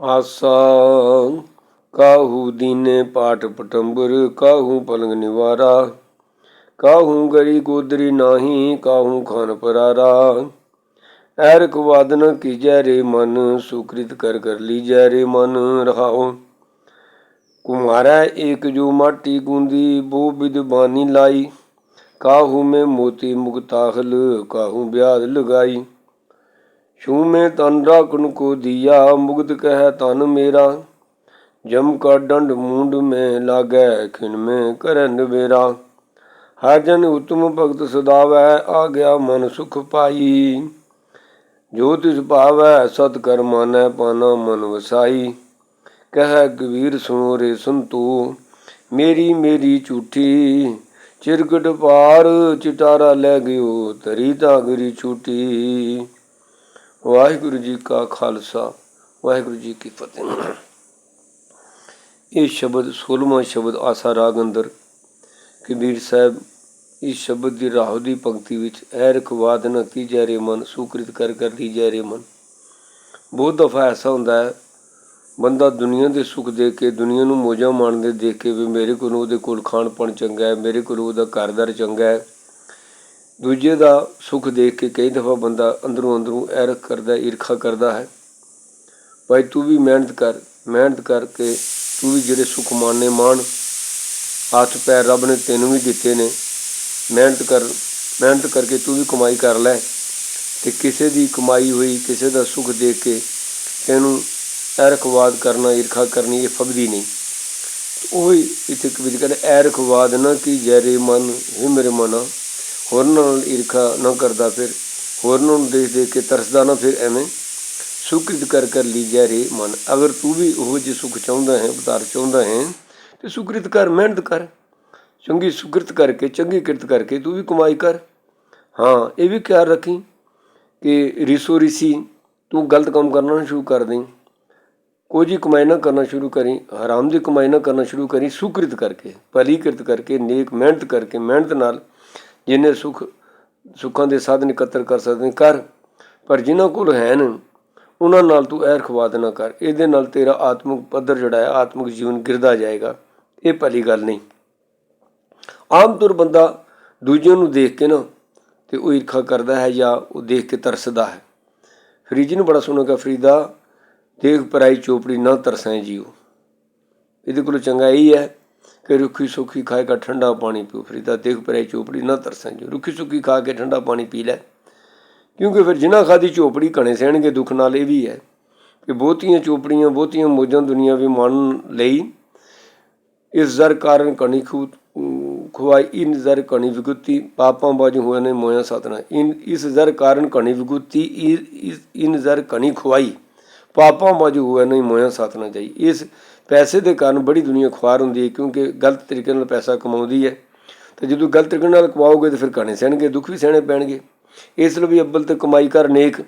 ਆਸਾ ਕਾਹੂ ਦੀਨੇ ਪਾਠ ਪਟੰਬਰ, ਕਾਹੂ ਪਲੰਗ ਨਿਵਾਰਾ, ਕਾਹੂ ਗਰੀ ਗੋਦਰੀ ਨਾਹੀ, ਕਾਹੂ ਖਾਨ ਪਰਾਰਾ। ਐਰਕ ਵਾਦਨ ਕੀਜੈ ਰੇ ਮਨ, ਸੁਕ੍ਰਿਤ ਕਰ ਕਰ ਲੀਜੈ ਰੇ ਮਨ ਰਹਾਓ ਕੁਮਾਰੈ ਏਕ ਜੋ ਮਾਟੀ ਗੁੰਦੀ, ਬੋ ਬਿਦ ਬਾਨੀ ਲਾਈ। ਕਾਹੂ ਮੈਂ ਮੋਤੀ ਮੁਕਤਾਖਲ ਕਾਹੂ ਬਿਆਦ ਲਗਾਈ। ਛੂ ਮੈਂ ਤਨ ਰਾਖਣ ਕੋ ਦਿਆ ਮੁਗਤ ਕਹਿ ਤਨ ਮੇਰਾ। ਜਮ ਕਾ ਡੰਡ ਮੂੰਡ ਮੈਂ ਲਾਗੈ, ਖਿਨ ਮੈਂ ਕਰਨ ਨਵੇਰਾ। ਹਰ ਜਨ ਉਤਮ ਭਗਤ ਸਦਾਵੈ, ਆ ਗਿਆ ਮਨ ਸੁਖ ਪਾਈ। ਜੋ ਤਿਸ ਭਾਵੈ ਸਤ ਕਰ ਮਾਨੈ, ਪਾਨਾ ਮਨ ਵਸਾਈ। ਕਹਿ ਕਬੀਰ ਸੁਣੋ ਰੇ ਸੰਤੂ, ਮੇਰੀ ਮੇਰੀ ਝੂਠੀ। ਚਿਰਗਟ ਪਾਰ ਚਿਟਾਰਾ ਲੈ ਗਿਓ ਤਰੀ ਤਾਗਰੀ ਛੂਟੀ। ਵਾਹਿਗੁਰੂ ਜੀ ਕਾ ਖਾਲਸਾ, ਵਾਹਿਗੁਰੂ ਜੀ ਕੀ ਫਤਿਹ। ਇਹ ਸ਼ਬਦ 16ਵਾਂ ਸ਼ਬਦ ਆਸਾ ਰਾਗ ਅੰਦਰ ਕਬੀਰ ਸਾਹਿਬ ਇਸ ਸ਼ਬਦ ਦੀ ਰਾਹ ਦੀ ਪੰਕਤੀ ਵਿੱਚ ਐ ਰਖਵਾਦ ਨ ਕੀਜੈ ਰੇ ਮਨ, ਸੁਕ੍ਰਿਤ ਕਰ ਕਰ ਲੀਜੈ ਰੇ ਮਨ। ਬਹੁਤ ਦਫਾ ਐਸਾ ਹੁੰਦਾ ਹੈ, ਬੰਦਾ ਦੁਨੀਆ ਦੇ ਸੁੱਖ ਦੇਖ ਕੇ, ਦੁਨੀਆ ਨੂੰ ਮੋਜਾਂ ਮਾਣਦੇ ਦੇਖ ਕੇ ਵੀ ਮੇਰੇ ਕੋਲ ਉਹਦੇ ਕੋਲ ਖਾਣ ਪਣ ਚੰਗਾ ਹੈ, ਮੇਰੇ ਕੋਲ ਉਹਦਾ ਘਰਦਾਰ ਚੰਗਾ ਹੈ। ਦੂਜੇ ਦਾ ਸੁੱਖ ਦੇਖ ਕੇ ਕਈ ਦਫਾ ਬੰਦਾ ਅੰਦਰੋਂ ਅੰਦਰੋਂ ਐਰਖ ਕਰਦਾ, ਈਰਖਾ ਕਰਦਾ ਹੈ। ਭਾਈ ਤੂੰ ਵੀ ਮਿਹਨਤ ਕਰ, ਮਿਹਨਤ ਕਰਕੇ ਤੂੰ ਵੀ ਜਿਹੜੇ ਸੁੱਖ ਮਾਣੇ ਮਾਣ। ਹੱਥ ਪੈਰ ਰੱਬ ਨੇ ਤੈਨੂੰ ਵੀ ਦਿੱਤੇ ਨੇ। ਮਿਹਨਤ ਕਰ, ਮਿਹਨਤ ਕਰਕੇ ਤੂੰ ਵੀ ਕਮਾਈ ਕਰ ਲੈ। ਤੇ ਕਿਸੇ ਦੀ ਕਮਾਈ ਹੋਈ, ਕਿਸੇ ਦਾ ਸੁੱਖ ਦੇਖ ਕੇ ਤੈਨੂੰ ਐਰਖਵਾਦ ਕਰਨਾ, ਈਰਖਾ ਕਰਨੀ, ਇਹ ਫਬਦੀ ਨਹੀਂ। ਉਹ ਹੀ ਇੱਥੇ ਕਬੀਰ ਕਹਿੰਦੇ ਐਰਖਵਾਦ ਨਾ ਕੀ ਜੈਰੇ ਮਨ, ਹੈ ਮੇਰੇ ਮਨਾ। ਹੋਰਨਾਂ ਨਾਲ ਈਰਖਾ ਨਾ ਕਰਦਾ ਫਿਰ ਹੋਰਨਾਂ ਨੂੰ ਦੇਖ ਦੇਖ ਕੇ ਤਰਸਦਾ ਨਾ ਫਿਰ ਐਵੇਂ। ਸੁਕ੍ਰਿਤ ਕਰ ਕਰ ਲਈ ਜੈਰੇ ਮਨ। ਅਗਰ ਤੂੰ ਵੀ ਉਹ ਜਿਹੇ ਸੁਖ ਚਾਹੁੰਦਾ ਹੈ ਉਤਾਰ ਚਾਹੁੰਦਾ ਹੈ, ਤੇ ਸੁਕ੍ਰਿਤ ਕਰ, ਮਿਹਨਤ ਕਰ। ਚੰਗੀ ਸੁਕ੍ਰਿਤ ਕਰਕੇ, ਚੰਗੀ ਕਿਰਤ ਕਰਕੇ ਤੂੰ ਵੀ ਕਮਾਈ ਕਰ। ਹਾਂ, ਇਹ ਵੀ ਖਿਆਲ ਰੱਖੀ ਕਿ ਰਿਸੋ ਰਿਸੀ, ਤੂੰ ਗਲਤ ਕੰਮ ਕਰਨਾ ਸ਼ੁਰੂ ਕਰ ਦੇਂ ਕੋਈ ਜੀ ਕਮਾਈ ਨਾ ਕਰਨਾ ਸ਼ੁਰੂ ਕਰੀ, ਹਰਾਮ ਦੀ ਕਮਾਈ ਨਾ ਕਰਨਾ ਸ਼ੁਰੂ ਕਰੀ, ਸੁਕ੍ਰਿਤ ਕਰਕੇ, ਭਲੀ ਕਿਰਤ ਕਰਕੇ, ਨੇਕ ਮਿਹਨਤ ਕਰਕੇ, ਮਿਹਨਤ ਨਾਲ ਜਿੰਨੇ ਸੁਖ, ਸੁੱਖਾਂ ਦੇ ਸਾਧਨ ਇਕੱਤਰ ਕਰ ਸਕਦੇ ਕਰ। ਪਰ ਜਿਨ੍ਹਾਂ ਕੋਲ ਹੈ ਨ ਉਹਨਾਂ ਨਾਲ ਤੂੰ ਐਰ ਖਵਾਦ ਨਾ ਕਰ। ਇਹਦੇ ਨਾਲ ਤੇਰਾ ਆਤਮਿਕ ਪੱਧਰ ਜਿਹੜਾ ਹੈ, ਆਤਮਿਕ ਜੀਵਨ ਗਿਰਦਾ ਜਾਏਗਾ। ਇਹ ਭਲੀ ਗੱਲ ਨਹੀਂ। ਆਮ ਤੌਰ ਬੰਦਾ ਦੂਜਿਆਂ ਨੂੰ ਦੇਖ ਕੇ ਨਾ, ਤੇ ਉਹ ਈਰਖਾ ਕਰਦਾ ਹੈ ਜਾਂ ਉਹ ਦੇਖ ਕੇ ਤਰਸਦਾ ਹੈ। ਫਰੀਜੀ ਨੂੰ ਬੜਾ ਸੁਣੋਗਾ ਫਰੀਦਾ, ਦੇਖ ਪਰਾਈ ਚੋਪੜੀ ਨਾ ਤਰਸਾਂ ਜੀਓ। ਇਹਦੇ ਕੋਲ ਚੰਗਾ ਇਹੀ ਹੈ ਕਿ ਰੁੱਖੀ ਸੁੱਖੀ ਖਾਏ ਕਾ ਠੰਡਾ ਪਾਣੀ ਪੀਓ, ਫਰੀਦਾ ਦੇਖ ਪਰਾਈ ਚੋਪੜੀ ਨਾ ਤਰਸਾਂ ਜੋ ਰੁੱਖੀ ਸੁੱਖੀ ਖਾ ਕੇ ਠੰਡਾ ਪਾਣੀ ਪੀ ਲੈ। ਕਿਉਂਕਿ ਫਿਰ ਜਿਨ੍ਹਾਂ ਖਾਦੀ ਚੋਪੜੀ ਕਣੇ ਸਹਿਣਗੇ, ਦੁੱਖ ਨਾਲ ਇਹ ਵੀ ਹੈ ਕਿ ਬਹੁਤੀਆਂ ਚੋਪੜੀਆਂ ਬਹੁਤੀਆਂ ਮੋਜਾਂ ਦੁਨੀਆ ਵੀ ਮਨ ਲਈ। ਇਸ ਜ਼ਰ ਕਾਰਨ ਕਣੀ ਖੂ, ਖੁਆਈ, ਇਨ ਜ਼ਰ ਕਣੀ ਵਿਗੁਤੀ, ਪਾਪਾਂ ਬਾਜੂ ਹੋਏ ਨੇ ਮੋਇਆ ਸਾਧਨਾ। ਇਨ, ਇਸ ਜ਼ਰ ਕਾਰਨ ਕਣੀ ਵਿਗੁਤੀ ਇਨ ਜ਼ਰ ਕਣੀ ਖੁਆਈ। ਪਾਪਾਂ ਬਾਜੂ ਹੋਏ, ਨਹੀਂ ਮੋਇਆ ਸਾਧਨਾ ਜਾਈ। ਇਸ ਪੈਸੇ ਦੇ ਕਾਰਨ ਬੜੀ ਦੁਨੀਆ ਖੁਆਰ ਹੁੰਦੀ ਹੈ, ਕਿਉਂਕਿ ਗਲਤ ਤਰੀਕੇ ਨਾਲ ਪੈਸਾ ਕਮਾਉਂਦੀ ਹੈ। ਤੇ ਜਦੋਂ ਗਲਤ ਤਰੀਕੇ ਨਾਲ ਕਮਾਓਗੇ ਤਾਂ ਫਿਰ ਕਾਣੇ ਸਹਿਣਗੇ, ਦੁੱਖ ਵੀ ਸਹਿਣੇ ਪੈਣਗੇ। ਇਸ ਲਈ ਵੀ ਅੱਬਲ ਤੇ ਕਮਾਈ ਕਰ, ਨੇਕ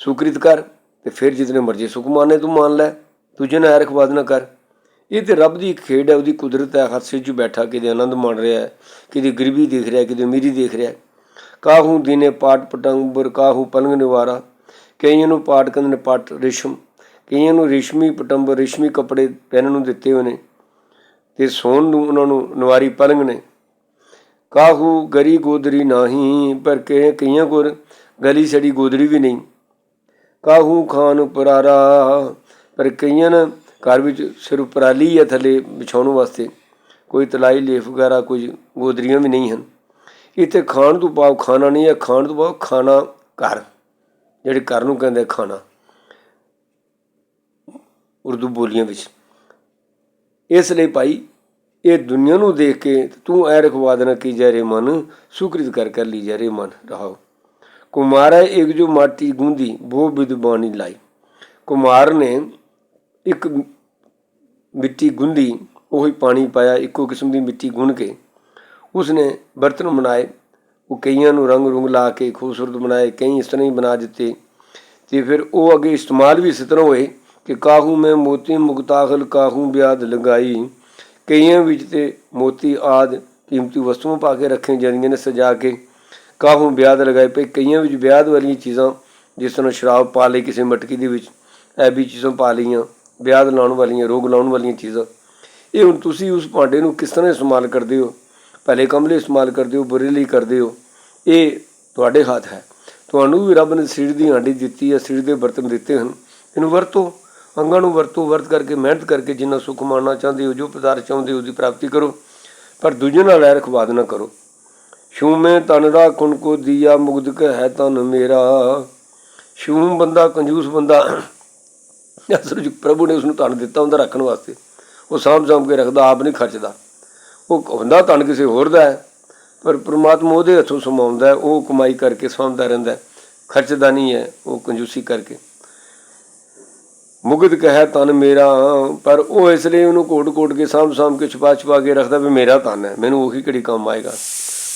ਸੁਕ੍ਰਿਤ ਕਰ, ਤੇ ਫਿਰ ਜਿਤਨੇ ਮਰਜ਼ੀ ਸੁਖ ਮਾਨੇ ਤੂੰ ਮੰਨ ਲੈ ਤੁਝੇ ਨਾ ਐਰਖਵਾਦ ਨਾ ਕਰ। ਇਹ ਤੇ ਰੱਬ ਦੀ ਇੱਕ ਖੇਡ ਹੈ, ਉਹਦੀ ਕੁਦਰਤ ਹੈ, ਹੱਥ ਵਿੱਚ ਬੈਠਾ, ਕਿਤੇ ਆਨੰਦ ਮਾਣ ਰਿਹਾ ਹੈ, ਕਿਤੇ ਗਰੀਬੀ ਦੇਖ ਰਿਹਾ, ਕਿਤੇ ਅਮੀਰੀ ਦੇਖ ਰਿਹਾ ਕਾਹੂ ਦਿਨੇ ਪਾਟ ਪਟੰਬਰ ਕਾਹੂ ਪਲੰਗ ਨਿਵਾਰਾ ਕਈਆਂ ਨੂੰ ਪਾਟ ਕਹਿੰਦੇ ਨੇ ਪਟ ਰੇਸ਼ਮ, ਕਈਆਂ ਨੂੰ ਰੇਸ਼ਮੀ ਪਟੰਬਰ ਰੇਸ਼ਮੀ ਕੱਪੜੇ ਪਹਿਨਣ ਨੂੰ ਦਿੱਤੇ ਹੋਏ ਨੇ ਤੇ ਸੌਣ ਨੂੰ ਉਹਨਾਂ ਨੂੰ ਨਵਾਰੀ ਪਲੰਗ ਨੇ। ਕਾਹੂ ਗਰੀ ਗੋਦਰੀ ਨਹੀਂ, ਪਰ ਕਿ ਕਈਆਂ ਕੋਲ ਗਲੀ ਸੜੀ ਗੋਦਰੀ ਵੀ ਨਹੀਂ। ਕਾਹੂ ਖਾਨ ਪਰਾਰਾ ਪਰ ਕਈਆਂ ਨੇ ਘਰ ਵਿੱਚ ਸਿਰ ਉਪਰਾਲੀ ਹੈ ਥੱਲੇ ਵਿਛਾਉਣ ਵਾਸਤੇ। ਕੋਈ ਤਲਾਈ ਲੇਫ ਵਗੈਰਾ ਕੁਝ ਗੋਦਰੀਆਂ ਵੀ ਨਹੀਂ ਹਨ। ਇੱਥੇ ਖਾਣ ਤੋਂ ਭਾਵ ਖਾਣਾ ਨਹੀਂ ਹੈ, ਖਾਣ ਤੋਂ ਭਾਵ ਖਾਣਾ ਘਰ। ਜਿਹੜੇ ਘਰ ਨੂੰ ਕਹਿੰਦੇ ਖਾਣਾ, ਉਰਦੂ ਬੋਲੀਆਂ ਵਿੱਚ। ਇਸ ਲਈ ਭਾਈ, ਇਹ ਦੁਨੀਆ ਨੂੰ ਦੇਖ ਕੇ ਤੂੰ ਐ ਰਖਵਾ ਦੇਣਾ ਕੀ ਜਾ ਰੇ ਮਨ, ਸੁਕ੍ਰਿਤ ਕਰ ਕਰ ਲਈ ਜਾ ਰੇ ਮਨ, ਰਹਾਓ। ਕੁਮਾਰਾ ਇੱਕ ਜੋ ਮਾਟੀ ਗੁੰਦੀ ਉਹ ਵਿਦਵਾਨੀ ਲਾਈ। ਕੁਮਾਰ ਨੇ ਇੱਕ ਮਿੱਟੀ ਗੁੰਦੀ, ਉਹੀ ਪਾਣੀ ਪਾਇਆ, ਇੱਕੋ ਕਿਸਮ ਦੀ ਮਿੱਟੀ ਗੁੰਨ ਕੇ। ਉਸਨੇ ਬਰਤਨ ਬਣਾਏ ਉਹ ਕਈਆਂ ਨੂੰ ਰੰਗ ਰੁੰਗ ਲਾ ਕੇ ਖੂਬਸੂਰਤ ਬਣਾਏ, ਕਈ ਇਸ ਤਰ੍ਹਾਂ ਹੀ ਬਣਾ ਦਿੱਤੇ। ਤੇ ਫਿਰ ਉਹ ਅੱਗੇ ਇਸਤੇਮਾਲ ਵੀ ਇਸ ਤਰ੍ਹਾਂ ਹੋਏ ਕਿ ਕਾਹੂ ਮੈਂ ਮੋਤੀ ਮੁਗਤਾਖਲ ਕਾਹੂ ਬਿਆਦ ਲਗਾਈ ਕਈਆਂ ਵਿੱਚ ਤੇ ਮੋਤੀ ਆਦ ਕੀਮਤੀ ਵਸਤੂਆਂ ਪਾ ਕੇ ਰੱਖੀਆਂ ਜਾਂਦੀਆਂ ਨੇ ਸਜਾ ਕੇ। ਕਾਹੂ ਬਿਆਦ ਲਗਾਏ ਪਏ, ਕਈਆਂ ਵਿੱਚ ਵਿਆਦ ਵਾਲੀਆਂ ਚੀਜ਼ਾਂ, ਜਿਸ ਤਰ੍ਹਾਂ ਸ਼ਰਾਬ ਪਾ ਲਈ ਕਿਸੇ ਮਟਕੀ ਦੇ ਵਿੱਚ ਐ ਵੀ ਚੀਜ਼ਾਂ ਪਾ ਲਈਆਂ ਵਿਆਹ ਲਾਉਣ ਵਾਲੀਆਂ, ਰੋਗ ਲਾਉਣ ਵਾਲੀਆਂ ਚੀਜ਼ਾਂ। ਇਹ ਹੁਣ ਤੁਸੀਂ ਉਸ ਭਾਂਡੇ ਨੂੰ ਕਿਸ ਤਰ੍ਹਾਂ ਇਸਤੇਮਾਲ ਕਰਦੇ ਹੋ? ਭਲੇ ਕੰਮ ਲਈ ਇਸਤੇਮਾਲ ਕਰਦੇ ਹੋ, ਬੁਰੇ ਲਈ ਕਰਦੇ ਹੋ? ਇਹ ਤੁਹਾਡੇ ਹੱਥ ਹੈ। ਤੁਹਾਨੂੰ ਵੀ ਰੱਬ ਨੇ ਸਰੀਰ ਦੀ ਹਾਂਡੀ ਦਿੱਤੀ ਹੈ ਸਰੀਰ ਦੇ ਬਰਤਨ ਦਿੱਤੇ ਹਨ। ਇਹਨੂੰ ਵਰਤੋ, ਅੰਗਾਂ ਨੂੰ ਵਰਤੋ, ਵਰਤ ਕਰਕੇ, ਮਿਹਨਤ ਕਰਕੇ ਜਿੰਨਾ ਸੁੱਖ ਮਾਣਨਾ ਚਾਹੁੰਦੇ ਹੋ, ਜੋ ਪਦਾਰਥ ਚਾਹੁੰਦੇ ਹੋ, ਉਹਦੀ ਪ੍ਰਾਪਤੀ ਕਰੋ। ਪਰ ਦੂਜੇ ਨਾਲ ਐ ਰਖਵਾਦ ਨਾ ਕਰੋ। ਸ਼ੂਮੇ ਤਨ ਰਾਖੁਣ ਕੋ ਦੀਆ, ਮੁਗਦਕ ਹੈ ਤਨ ਮੇਰਾ। ਸ਼ੂਮ ਬੰਦਾ, ਕੰਜੂਸ ਬੰਦਾ, ਅਸਲ ਵਿੱਚ ਪ੍ਰਭੂ ਨੇ ਉਸ ਨੂੰ ਧਨ ਦਿੱਤਾ ਹੁੰਦਾ ਰੱਖਣ ਵਾਸਤੇ। ਉਹ ਸਾਂਭ ਸਾਂਭ ਕੇ ਰੱਖਦਾ, ਆਪ ਨਹੀਂ ਖਰਚਦਾ। ਉਹ ਹੁੰਦਾ ਧਨ ਕਿਸੇ ਹੋਰ ਦਾ ਹੈ। ਪਰ ਪ੍ਰਮਾਤਮਾ ਉਹਦੇ ਹੱਥੋਂ ਸਮਾਉਂਦਾ ਉਹ ਕਮਾਈ ਕਰਕੇ ਸਾਂਭਦਾ ਰਹਿੰਦਾ ਖਰਚਦਾ ਨਹੀਂ ਹੈ, ਉਹ ਕੰਜੂਸੀ ਕਰਕੇ। ਮੁਗਧ ਕਹੈ ਤਨ ਮੇਰਾ, ਪਰ ਉਹ ਇਸ ਲਈ ਉਹਨੂੰ ਕੋਟ-ਕੋਟ ਕੇ ਸਾਂਭ ਸਾਂਭ ਕੇ ਛਪਾ ਛੁਪਾ ਕੇ ਰੱਖਦਾ ਵੀ ਮੇਰਾ ਤਨ ਹੈ, ਮੈਨੂੰ ਉਹੀ ਘੜੀ ਕੰਮ ਆਏਗਾ?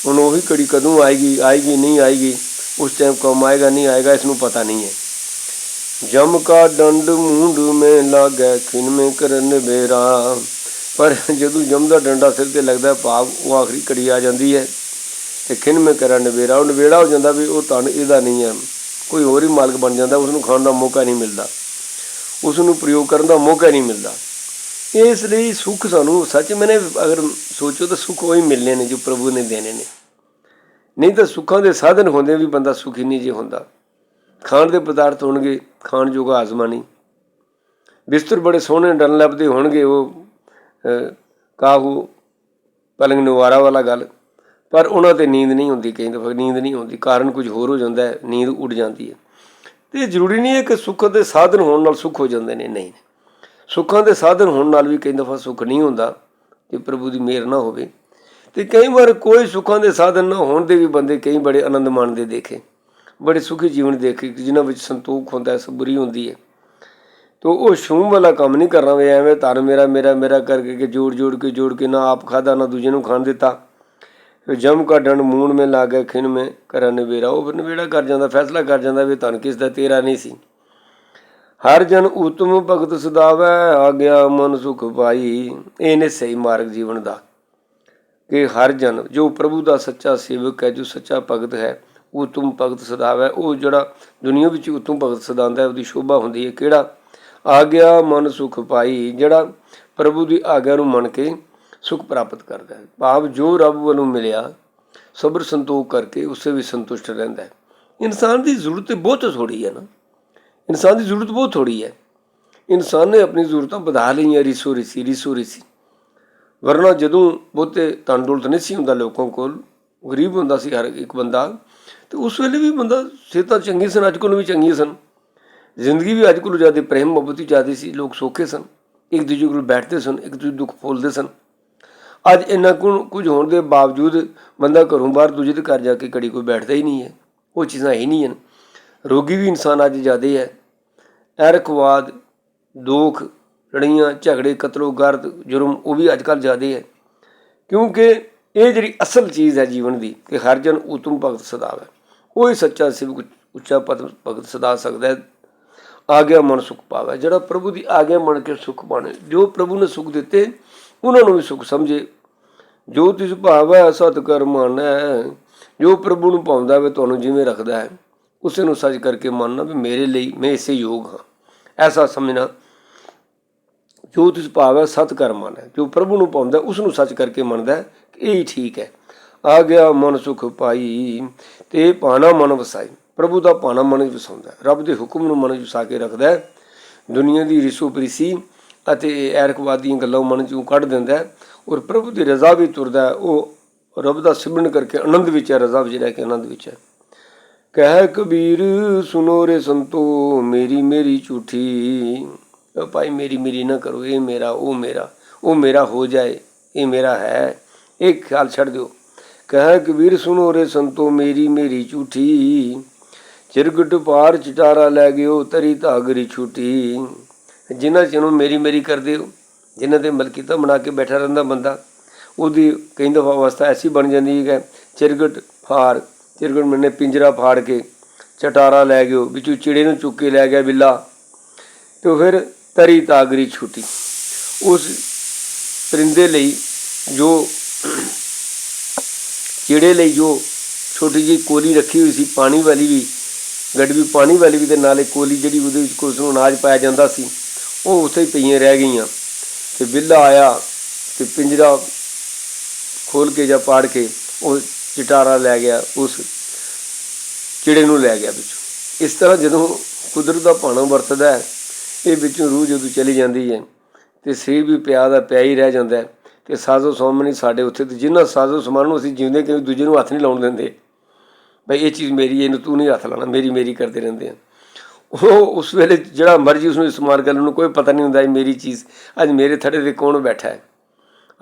ਹੁਣ ਉਹੀ ਘੜੀ ਕਦੋਂ ਆਏਗੀ ਆਏਗੀ, ਨਹੀਂ ਆਏਗੀ, ਉਸ ਟਾਈਮ ਕੰਮ ਆਏਗਾ, ਨਹੀਂ ਆਏਗਾ, ਇਸ ਨੂੰ ਪਤਾ ਨਹੀਂ ਹੈ। ਜਮ ਕਾ ਡੰਡ ਮੂੰਡ ਮੇ ਲਾਗੈ ਖਿਨ ਮੇ ਕਰਨ ਬੇਰਾ। ਪਰ ਜਦੋਂ ਜਮ ਦਾ ਡੰਡਾ ਸਿਰ ਤੇ ਲੱਗਦਾ ਭਾਵ ਉਹ ਆਖਰੀ ਘੜੀ ਆ ਜਾਂਦੀ ਹੈ ਤੇ ਖਿਨ ਮੇ ਕਰਾਂ ਨਵੇੜਾ। ਉਹ ਨਵੇੜਾ ਹੋ ਜਾਂਦਾ ਵੀ ਉਹ ਧਨ ਇਹਦਾ ਨਹੀਂ ਹੈ। ਕੋਈ ਹੋਰ ਹੀ ਮਾਲਕ ਬਣ ਜਾਂਦਾ ਉਸ ਨੂੰ ਖਾਣ ਦਾ ਮੌਕਾ ਨਹੀਂ ਮਿਲਦਾ। ਉਸ ਨੂੰ ਪ੍ਰਯੋਗ ਕਰਨ ਦਾ ਮੌਕਾ ਨਹੀਂ ਮਿਲਦਾ। ਇਸ ਲਈ ਸੁੱਖ ਸਾਨੂੰ ਸੱਚ ਮੈਨੇ ਅਗਰ ਸੋਚੋ ਤਾਂ ਸੁੱਖ ਉਹੀ ਮਿਲਨੇ ਨੇ ਜੋ ਪ੍ਰਭੂ ਨੇ ਦੇਣੇ ਨੇ। ਨਹੀਂ ਤਾਂ ਸੁੱਖਾਂ ਦੇ ਸਾਧਨ ਹੁੰਦੇ ਵੀ ਬੰਦਾ ਸੁਖੀ ਨਹੀਂ ਜੇ ਹੁੰਦਾ। ਖਾਣ ਦੇ ਪਦਾਰਥ ਹੋਣਗੇ, ਖਾਣ ਜੋਗਾ ਆਜ਼ਮਾ ਨਹੀਂ ਬਿਸਤਰ ਬੜੇ ਸੋਹਣੇ ਡਨ ਲੱਭਦੇ ਹੋਣਗੇ, ਉਹ ਕਾਹੂ ਪਲੰਗ ਨਿਵਾਰਾ ਵਾਲਾ ਗੱਲ। ਪਰ ਉਹਨਾਂ ਤੇ ਨੀਂਦ ਨਹੀਂ ਹੁੰਦੀ ਕਈ ਦਫਾ, ਨੀਂਦ ਨਹੀਂ ਹੁੰਦੀ ਕਾਰਨ ਕੁਝ ਹੋਰ ਹੋ ਜਾਂਦਾ ਹੈ, ਨੀਂਦ ਉੱਡ ਜਾਂਦੀ ਹੈ। ਤੇ ਜ਼ਰੂਰੀ ਨਹੀਂ ਹੈ ਕਿ ਸੁੱਖ ਦੇ ਸਾਧਨ ਹੋਣ ਨਾਲ ਸੁੱਖ ਹੋ ਜਾਂਦੇ ਨੇ, ਨਹੀਂ। ਸੁੱਖਾਂ ਦੇ ਸਾਧਨ ਹੋਣ ਨਾਲ ਵੀ ਕਈ ਦਫਾ ਸੁੱਖ ਨਹੀਂ ਹੁੰਦਾ, ਜੇ ਪ੍ਰਭੂ ਦੀ ਮਿਹਰ ਨਾ ਹੋਵੇ। ਤੇ ਕਈ ਵਾਰ ਕੋਈ ਸੁੱਖਾਂ ਦੇ ਸਾਧਨ ਨਾ ਹੋਣ ਦੇ ਵੀ ਬੰਦੇ ਕਈ ਬੜੇ ਆਨੰਦ ਮਾਣਦੇ ਦੇਖੇ। ਬੜੇ ਸੁਖੀ ਜੀਵਨ ਦੇਖੇ, ਜਿਨ੍ਹਾਂ ਵਿੱਚ ਸੰਤੋਖ ਹੁੰਦਾ ਹੈ, ਸਬਰੀ ਹੁੰਦੀ ਹੈ। ਤੋ ਉਹ ਸ਼ੂਮ ਵਾਲਾ ਕੰਮ ਨਹੀਂ ਕਰਨਾ ਵੇ, ਐਵੇਂ ਧਨ ਮੇਰਾ ਮੇਰਾ ਮੇਰਾ ਕਰਕੇ ਕਿ ਜੋੜ ਜੋੜ ਕੇ ਜੋੜ ਕੇ ਨਾ ਆਪ ਖਾਦਾ ਨਾ ਦੂਜੇ ਨੂੰ ਖਾਣ ਦਿੱਤਾ। ਫਿਰ ਜਮ ਕਾ ਡੰਡ ਮੂਣ ਮੇ ਲਾਗੇ ਖਿਨ ਮੇ ਕਰਨ ਨਵੇੜਾ। ਉਹ ਫਿਰ ਨਵੇੜਾ ਕਰ ਜਾਂਦਾ, ਫੈਸਲਾ ਕਰ ਜਾਂਦਾ ਵੀ ਧਨ ਕਿਸ ਦਾ, ਤੇਰਾ ਨਹੀਂ ਸੀ। ਹਰ ਜਨ ਉਤਮ ਭਗਤ ਸਦਾਵੈ ਆ ਗਿਆ ਮਨ ਸੁਖ ਪਾਈ। ਇਹਨੇ ਸਹੀ ਮਾਰਗ ਜੀਵਨ ਦਾ। ਕਿ ਹਰ ਜਨ, ਜੋ ਪ੍ਰਭੂ ਦਾ ਸੱਚਾ ਸੇਵਕ ਹੈ, ਜੋ ਸੱਚਾ ਭਗਤ ਹੈ, ਉਤਮ ਭਗਤ ਸਦਾਵੈ। ਉਹ ਜਿਹੜਾ ਦੁਨੀਆ ਵਿੱਚ ਉਤਮ ਭਗਤ ਸਦਾਉਂਦਾ ਉਹਦੀ ਸ਼ੋਭਾ ਹੁੰਦੀ ਹੈ। ਕਿਹੜਾ? ਆਗਿਆ ਮਨ ਸੁਖ ਪਾਈ, ਜਿਹੜਾ ਪ੍ਰਭੂ ਦੀ ਆਗਿਆ ਨੂੰ ਮੰਨ ਕੇ ਸੁਖ ਪ੍ਰਾਪਤ ਕਰਦਾ ਹੈ। ਭਾਵ ਜੋ ਰੱਬ ਵੱਲੋਂ ਮਿਲਿਆ, ਸਬਰ ਸੰਤੋਖ ਕਰਕੇ ਉਸੇ ਵੀ ਸੰਤੁਸ਼ਟ ਰਹਿੰਦਾ ਹੈ। ਇਨਸਾਨ ਦੀ ਜ਼ਰੂਰਤ ਬਹੁਤ ਥੋੜੀ ਹੈ ਨਾ। ਇਨਸਾਨ ਦੀ ਜ਼ਰੂਰਤ ਬਹੁਤ ਥੋੜੀ ਹੈ। ਇਨਸਾਨ ਨੇ ਆਪਣੀ ਜ਼ਰੂਰਤਾਂ ਵਧਾ ਲਈਆਂ, ਰਿਸੋ ਰਿਸੀ ਰਿਸੋ ਰਿਸੀ। ਵਰਨਾ ਜਦੋਂ ਬਹੁਤੇ ਧਨ ਦੌਲਤ ਨਹੀਂ ਸੀ ਹੁੰਦਾ ਲੋਕਾਂ ਕੋਲ, ਗਰੀਬ ਹੁੰਦਾ ਸੀ ਹਰ ਇੱਕ ਬੰਦਾ, ਤੇ ਉਸ ਵੇਲੇ ਵੀ ਬੰਦਾ ਸਿਹਤਾਂ ਚੰਗੀ ਸਨ, ਅੱਜ ਕੋਲ ਵੀ ਚੰਗੀਆਂ ਸਨ। ਜ਼ਿੰਦਗੀ ਵੀ ਅੱਜ ਕੋਲੋਂ ਜ਼ਿਆਦਾ ਪ੍ਰੇਮ ਮੁਹੱਬਤ ਹੀ ਜ਼ਿਆਦਾ ਸੀ, ਲੋਕ ਸੌਖੇ ਸਨ, ਇੱਕ ਦੂਜੇ ਕੋਲ ਬੈਠਦੇ ਸਨ, ਇੱਕ ਦੂਜੇ ਦੁੱਖ ਫੋਲਦੇ ਸਨ। ਅੱਜ ਇੰਨਾ ਕੁ ਕੁਝ ਹੋਣ ਦੇ ਬਾਵਜੂਦ ਬੰਦਾ ਘਰੋਂ ਬਾਹਰ ਦੂਜੇ ਦੇ ਘਰ ਜਾ ਕੇ ਕੜੀ ਕੋਈ ਬੈਠਦਾ ਹੀ ਨਹੀਂ ਹੈ, ਉਹ ਚੀਜ਼ਾਂ ਹੀ ਨਹੀਂ ਹਨ। ਰੋਗੀ ਵੀ ਇਨਸਾਨ ਅੱਜ ਜ਼ਿਆਦਾ ਹੈ। ਐਰਕਵਾਦ ਦੁੱਖ ਲੜੀਆਂ ਝਗੜੇ, ਕਤਲੋ, ਗਰਦ, ਜੁਰਮ, ਉਹ ਵੀ ਅੱਜ ਕੱਲ੍ਹ ਜ਼ਿਆਦਾ ਹੈ। ਕਿਉਂਕਿ ਇਹ ਜਿਹੜੀ ਅਸਲ ਚੀਜ਼ ਹੈ ਜੀਵਨ ਦੀ ਕਿ ਹਰ ਜਨ ਉਤਮ ਭਗਤ ਹੈ। ਉਹ ਹੀ ਸੱਚਾ ਸਿਵ ਉੱਚਾ ਪਦ ਭਗਤ ਸਦਾ ਸਕਦਾ ਹੈ। ਆਗਿਆ ਮਨ ਸੁਖ ਪਾਵੇ। ਜਿਹੜਾ ਪ੍ਰਭੂ ਦੀ ਆਗਿਆ ਮੰਨ ਕੇ ਸੁਖ ਪਾਣੇ ਜੋ ਪ੍ਰਭੂ ਨੇ ਸੁਖ ਦਿੱਤੇ, ਉਹਨਾਂ ਨੂੰ ਵੀ ਸੁਖ ਸਮਝੇ। ਜੋ ਤਿਸ ਭਾਵੈ ਸਤ ਕਰ ਮੰਨੈ, ਜੋ ਪ੍ਰਭੂ ਨੂੰ ਪਾਉਂਦਾ ਵੇ ਤੁਹਾਨੂੰ ਜਿਵੇਂ ਰੱਖਦਾ ਹੈ, ਉਸੇ ਨੂੰ ਸੱਚ ਕਰਕੇ ਮੰਨਣਾ ਵੀ ਮੇਰੇ ਲਈ ਮੈਂ ਇਸੇ ਯੋਗ ਹਾਂ। ਐਸਾ ਸਮਝਣਾ। ਜੋ ਤਿਸ ਭਾਵੈ ਸਤ ਕਰ ਮੰਨੈ, ਜੋ ਪ੍ਰਭੂ ਨੂੰ ਪਾਉਂਦਾ ਉਸ ਨੂੰ ਸੱਚ ਕਰਕੇ ਮੰਨਦਾ ਕਿ ਇਹ ਹੀ ਠੀਕ ਹੈ। ਆ ਗਿਆ ਮਨ ਸੁਖ ਪਾਈ, ਤੇ ਪਾਣਾ ਮਨ ਵਸਾਈ। ਪ੍ਰਭੂ ਦਾ ਭਾਣਾ ਮਨ ਵਿੱਚ ਵਸਾਉਂਦਾ ਹੈ। ਰੱਬ ਦੇ ਹੁਕਮ ਨੂੰ ਮਨ ਵਿੱਚ ਵਸਾ ਕੇ ਰੱਖਦਾ ਹੈ। ਦੁਨੀਆ ਦੀ ਰਿਸੋ ਪ੍ਰੀਸੀ ਅਤੇ ਐਰਕਵਾਦੀਆਂ ਗੱਲਾਂ ਮਨ ਚੋਂ ਕੱਢ ਦਿੰਦਾ ਹੈ ਔਰ ਪ੍ਰਭੂ ਦੀ ਰਜ਼ਾ ਵੀ ਤੁਰਦਾ ਉਹ ਰੱਬ ਦਾ ਸਿਮਰਨ ਕਰਕੇ ਆਨੰਦ ਵਿੱਚ ਹੈ, ਰਜ਼ਾ ਵਿੱਚ ਰਹਿ ਕੇ ਆਨੰਦ ਵਿੱਚ ਹੈ। ਕਹਿ ਕਬੀਰ ਸੁਨੋ ਰੇ ਸੰਤੋ, ਮੇਰੀ ਮੇਰੀ ਝੂਠੀ। ਭਾਈ, ਮੇਰੀ ਮੇਰੀ ਨਾ ਕਰੋ, ਇਹ ਮੇਰਾ, ਉਹ ਮੇਰਾ ਉਹ ਮੇਰਾ ਹੋ ਜਾਏ, ਇਹ ਮੇਰਾ ਹੈ। ਇਹ ਖਿਆਲ ਛੱਡ ਦਿਓ। ਕਹਿ ਕਬੀਰ ਸੁਨੋ ਰੇ ਸੰਤੋ, ਮੇਰੀ ਮੇਰੀ ਝੂਠੀ। ਚਿਰਗਟ ਪਾਰ ਚਟਾਰਾ ਲੈ ਗਿਓ, ਤਰੀ ਧਾਗਰੀ ਛੁੱਟੀ। ਜਿਨ੍ਹਾਂ ਜਿਹਨੂੰ ਮੇਰੀ ਮੇਰੀ ਕਰਦੇ ਹੋ, ਜਿਨ੍ਹਾਂ ਤੇ ਮਲਕੀਤਾ ਬਣਾ ਕੇ ਬੈਠਾ ਰਹਿੰਦਾ ਬੰਦਾ, ਉਹਦੀ ਕਈ ਦਫਾ ਅਵਸਥਾ ਐਸੀ ਬਣ ਜਾਂਦੀ ਹੈ ਚਿਰਗਟ ਫਾਰ ਚਿਰਗਟ ਮੈਨੇ ਪਿੰਜਰਾ ਫਾੜ ਕੇ ਚਟਾਰਾ ਲੈ ਗਿਓ, ਵਿੱਚੋਂ ਚਿੜੇ ਨੂੰ ਚੁੱਕ ਕੇ ਲੈ ਗਿਆ ਬਿੱਲਾ, ਤੇ ਉਹ ਫਿਰ ਤਰੀ ਤਾਗਰੀ ਛੁੱਟੀ। ਉਸ ਪਰਿੰਦੇ ਲਈ ਜੋ, ਚਿੜੇ ਲਈ ਜੋ ਛੋਟੀ ਜਿਹੀ ਕੋਲੀ ਰੱਖੀ ਹੋਈ ਸੀ, ਪਾਣੀ ਵਾਲੀ ਵੀ ਗੜਵੀ ਪਾਣੀ ਵਾਲੀ ਵੀ ਤੇ ਨਾਲੇ ਕੋਲੀ ਜਿਹੜੀ ਉਹਦੇ ਵਿੱਚ ਕੁਝ ਨੂੰ ਅਨਾਜ ਪਾਇਆ ਜਾਂਦਾ ਸੀ, ਉਹ ਉੱਥੇ ਹੀ ਪਈਆਂ ਰਹਿ ਗਈਆਂ। ਤੇ ਬਿੱਲਾ ਆਇਆ ਤੇ ਪਿੰਜਰਾ ਖੋਲ ਕੇ ਜਾਂ ਪਾੜ ਕੇ ਉਹ ਚਟਾਰਾ ਲੈ ਗਿਆ, ਉਸ ਚਿੜੇ ਨੂੰ ਲੈ ਗਿਆ ਵਿੱਚੋਂ। ਇਸ ਤਰ੍ਹਾਂ ਜਦੋਂ ਕੁਦਰਤ ਦਾ ਭਾਣਾ ਵਰਤਦਾ ਹੈ, ਇਹ ਵਿੱਚੋਂ ਰੂਹ ਜਦੋਂ ਚਲੀ ਜਾਂਦੀ ਹੈ, ਤੇ ਸਰੀਰ ਵੀ ਪਿਆ ਦਾ ਪਿਆ ਹੀ ਰਹਿ ਜਾਂਦਾ ਹੈ। ਤੇ ਸਾਜ਼ੋ ਨਹੀਂ ਸਾਡੇ ਉੱਥੇ ਤੇ ਜਿਨ੍ਹਾਂ ਸਾਜ਼ੋ ਸਮਾਨ ਨੂੰ ਅਸੀਂ ਜਿਉਂਦੇ ਕਿ ਦੂਜੇ ਨੂੰ ਹੱਥ ਨਹੀਂ ਲਾਉਣ ਦਿੰਦੇ। ਬਈ ਇਹ ਚੀਜ਼ ਮੇਰੀ ਇਹਨੂੰ ਤੂੰ ਨਹੀਂ ਹੱਥ ਲਾਣਾ ਮੇਰੀ ਮੇਰੀ ਕਰਦੇ ਰਹਿੰਦੇ ਆ। ਉਹ ਉਸ ਵੇਲੇ ਜਿਹੜਾ ਮਰਜ਼ੀ ਉਸ ਨੂੰ ਇਸਤੇਮਾਲ ਕਰ ਨੂੰ ਕੋਈ ਪਤਾ ਨਹੀਂ ਹੁੰਦਾ ਇਹ ਮੇਰੀ ਚੀਜ਼, ਅੱਜ ਮੇਰੇ ਥੜੇ ਤੇ ਕੌਣ ਬੈਠਾ ਹੈ?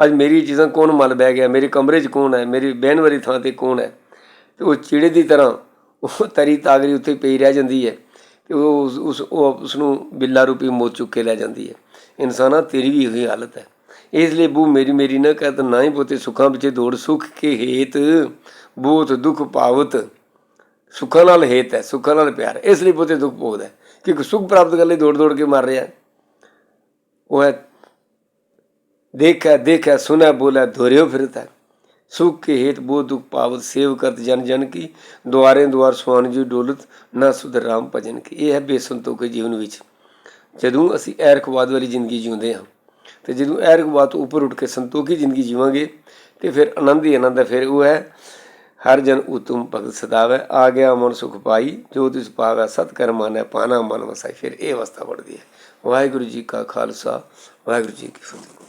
ਅੱਜ ਮੇਰੀ ਚੀਜ਼ਾਂ ਕੌਣ ਮਲ ਬਹਿ ਗਿਆ? ਮੇਰੇ ਕਮਰੇ 'ਚ ਕੌਣ ਹੈ? ਮੇਰੀ ਬਹਿਣ ਵਾਲੀ ਥਾਂ ਤੇ ਕੌਣ ਹੈ? ਤੇ ਉਹ ਚਿੜੇ ਦੀ ਤਰ੍ਹਾਂ ਉਹ ਤਰੀ ਤਾਗਰੀ ਉੱਥੇ ਪਈ ਰਹਿ ਜਾਂਦੀ ਹੈ ਤੇ ਉਹ ਉਸ- ਉਸ, ਉਹ ਉਸ ਨੂੰ ਬਿੱਲਾ ਰੂਪੀ ਮੋਤ ਚੁੱਕ ਕੇ ਲੈ ਜਾਂਦੀ ਹੈ। ਇਨਸਾਨਾ ਤੇਰੀ ਵੀ ਇਹੀ ਹਾਲਤ ਹੈ। ਇਸ ਲਈ ਬੂ ਮੇਰੀ ਮੇਰੀ ਨਾ ਕਹਿ ਤਾਂ ਨਾ ਹੀ ਬੋਤੇ ਸੁੱਖਾਂ ਵਿੱਚ ਦੌੜ, ਸੁਖ ਕੇ ਹੇਤ ਬੂਤ ਦੁੱਖ ਪਾਵਤ, ਸੁੱਖਾਂ ਨਾਲ ਹੇਤ ਹੈ, ਸੁੱਖਾਂ ਨਾਲ ਪਿਆਰ ਇਸ ਲਈ ਬੋਤੇ ਦੁੱਖ ਭੋਗਦਾ ਕਿਉਂਕਿ ਕਿ ਸੁਖ ਪ੍ਰਾਪਤ ਕਰ ਲਈ ਦੌੜ ਦੌੜ ਕੇ ਮਰ ਰਿਹਾ ਉਹ ਹੈ, ਦੇਖਿਆ ਦੇਖਿਆ ਸੁਨਾ ਬੋਲਾ ਧੋਰਿਓ ਫਿਰਤਾ ਹੈ। ਸੁਖ ਕੇ ਹੇਤ ਬਹੁਤ ਦੁਖ ਪਾਵਤ, ਸੇਵ ਕਰਤ ਜਨ ਜਨ ਕੀ, ਦੁਆਰੇ ਦੁਆਰ ਸੁਆਨ ਜੀ ਡੋਲਤ, ਨਾ ਸੁਧ ਰਾਮ ਭਜਨ ਕੀ। ਇਹ ਹੈ ਬੇਸੰਤੋਖ ਜੀਵਨ ਵਿੱਚ। ਜਦੋਂ ਅਸੀਂ ਐਰਖਵਾਦ ਵਾਲੀ ਜ਼ਿੰਦਗੀ ਜਿਉਂਦੇ ਹਾਂ ਤੇ ਜਦੋਂ ਐਰਖਵਾਦ ਤੋਂ ਉੱਪਰ ਉੱਠ ਕੇ ਸੰਤੋਖੀ ਜ਼ਿੰਦਗੀ ਜੀਵਾਂਗੇ, ਤੇ ਫਿਰ ਆਨੰਦ ਹੀ ਆਨੰਦ ਹੈ, ਫਿਰ ਉਹ ਹੈ, ਹਰ ਜਨ ਉਤਮ ਭਗਤ ਸਦਾਵੇ ਆ ਗਿਆ ਮਨ ਸੁਖ ਪਾਈ, ਜੋ ਤਿਸ ਪਾਵੇ ਸਤ ਕਰਮਾਨੇ ਪਾਣਾ ਮਨ ਵਸਾਈ, ਫਿਰ ਇਹ ਅਵਸਥਾ ਬਣਦੀ ਹੈ। ਵਾਹਿਗੁਰੂ ਜੀ ਕਾ ਖਾਲਸਾ, ਵਾਹਿਗੁਰੂ ਜੀ ਕੀ ਫਤਿਹ।